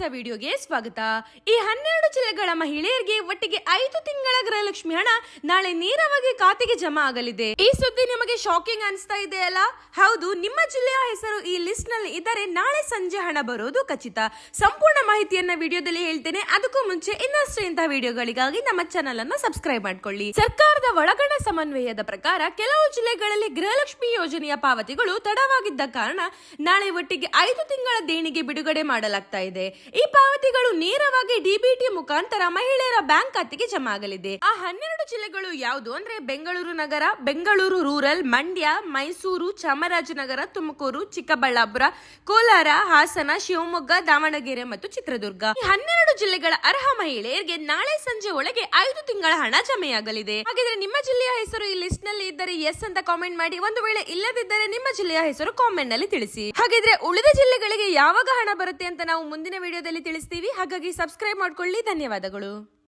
ಹೊಸ ವಿಡಿಯೋಗೆ ಸ್ವಾಗತ. ಈ ಹನ್ನೆರಡು ಜಿಲ್ಲೆಗಳ ಮಹಿಳೆಯರಿಗೆ ಒಟ್ಟಿಗೆ ಐದು ತಿಂಗಳ ಗೃಹಲಕ್ಷ್ಮಿ ಹಣ ನಾಳೆ ನೇರವಾಗಿ ಖಾತೆಗೆ ಜಮಾ ಆಗಲಿದೆ. ಈ ಸುದ್ದಿ ನಿಮಗೆ ಶಾಕಿಂಗ್ ಅನಿಸ್ತಾ ಇದೆ ಅಲ್ಲ? ಹೌದು, ನಿಮ್ಮ ಜಿಲ್ಲೆಯ ಹೆಸರು ಈ ಲಿಸ್ಟ್ನಲ್ಲಿ ಇದ್ದರೆ ನಾಳೆ ಸಂಜೆ ಹಣ ಬರೋದು ಖಚಿತ. ಸಂಪೂರ್ಣ ಮಾಹಿತಿಯನ್ನ ವಿಡಿಯೋದಲ್ಲಿ ಹೇಳ್ತೇನೆ. ಅದಕ್ಕೂ ಮುಂಚೆ ಇನ್ನಷ್ಟು ಇಂತಹ ವಿಡಿಯೋಗಳಿಗಾಗಿ ನಮ್ಮ ಚಾನಲ್ ಅನ್ನು ಸಬ್ಸ್ಕ್ರೈಬ್ ಮಾಡ್ಕೊಳ್ಳಿ. ಸರ್ಕಾರದ ಒಳಗಣ ಸಮನ್ವಯದ ಪ್ರಕಾರ ಕೆಲವು ಜಿಲ್ಲೆಗಳಲ್ಲಿ ಗೃಹಲಕ್ಷ್ಮಿ ಯೋಜನೆಯ ಪಾವತಿಗಳು ತಡವಾಗಿದ್ದ ಕಾರಣ ನಾಳೆ ಒಟ್ಟಿಗೆ ಐದು ತಿಂಗಳ ದೇಣಿಗೆ ಬಿಡುಗಡೆ ಮಾಡಲಾಗ್ತಾ ಇದೆ. ಈ ಪಾವತಿಗಳು ನೇರವಾಗಿ ಡಿಬಿಟಿ ಮುಖಾಂತರ ಮಹಿಳೆಯರ ಬ್ಯಾಂಕ್ ಖಾತೆಗೆ ಜಮಾ ಆಗಲಿದೆ. ಆ ಹನ್ನೆರಡು ಜಿಲ್ಲೆಗಳು ಯಾವುದು ಅಂದ್ರೆ ಬೆಂಗಳೂರು ನಗರ, ಬೆಂಗಳೂರು ರೂರಲ್, ಮಂಡ್ಯ, ಮೈಸೂರು, ಚಾಮರಾಜನಗರ, ತುಮಕೂರು, ಚಿಕ್ಕಬಳ್ಳಾಪುರ, ಕೋಲಾರ, ಹಾಸನ, ಶಿವಮೊಗ್ಗ, ದಾವಣಗೆರೆ ಮತ್ತು ಚಿತ್ರದುರ್ಗ. ಈ ಹನ್ನೆರಡು ಜಿಲ್ಲೆಗಳ ಅರ್ಹ ಮಹಿಳೆಯರಿಗೆ ನಾಳೆ ಸಂಜೆ ಒಳಗೆ ಐದು ತಿಂಗಳ ಹಣ ಜಮೆಯಾಗಲಿದೆ. ಹಾಗಿದ್ರೆ ನಿಮ್ಮ ಜಿಲ್ಲೆಯ ಹೆಸರು ಈ ಲಿಸ್ಟ್ನಲ್ಲಿ ಇದ್ದರೆ ಎಸ್ ಅಂತ ಕಾಮೆಂಟ್ ಮಾಡಿ. ಒಂದು ವೇಳೆ ಇಲ್ಲದಿದ್ದರೆ ನಿಮ್ಮ ಜಿಲ್ಲೆಯ ಹೆಸರು ಕಾಮೆಂಟ್ನಲ್ಲಿ ತಿಳಿಸಿ. ಹಾಗಿದ್ರೆ ಉಳಿದ ಜಿಲ್ಲೆಗಳಿಗೆ ಯಾವಾಗ ಹಣ ಬರುತ್ತೆ ಅಂತ ನಾವು ಮುಂದಿನ ವಿಡಿಯೋದಲ್ಲಿ ತಿಳಿಸ್ತೀವಿ. ಹಾಗಾಗಿ ಸಬ್ಸ್ಕ್ರೈಬ್ ಮಾಡ್ಕೊಳ್ಳಿ. ಧನ್ಯವಾದಗಳು.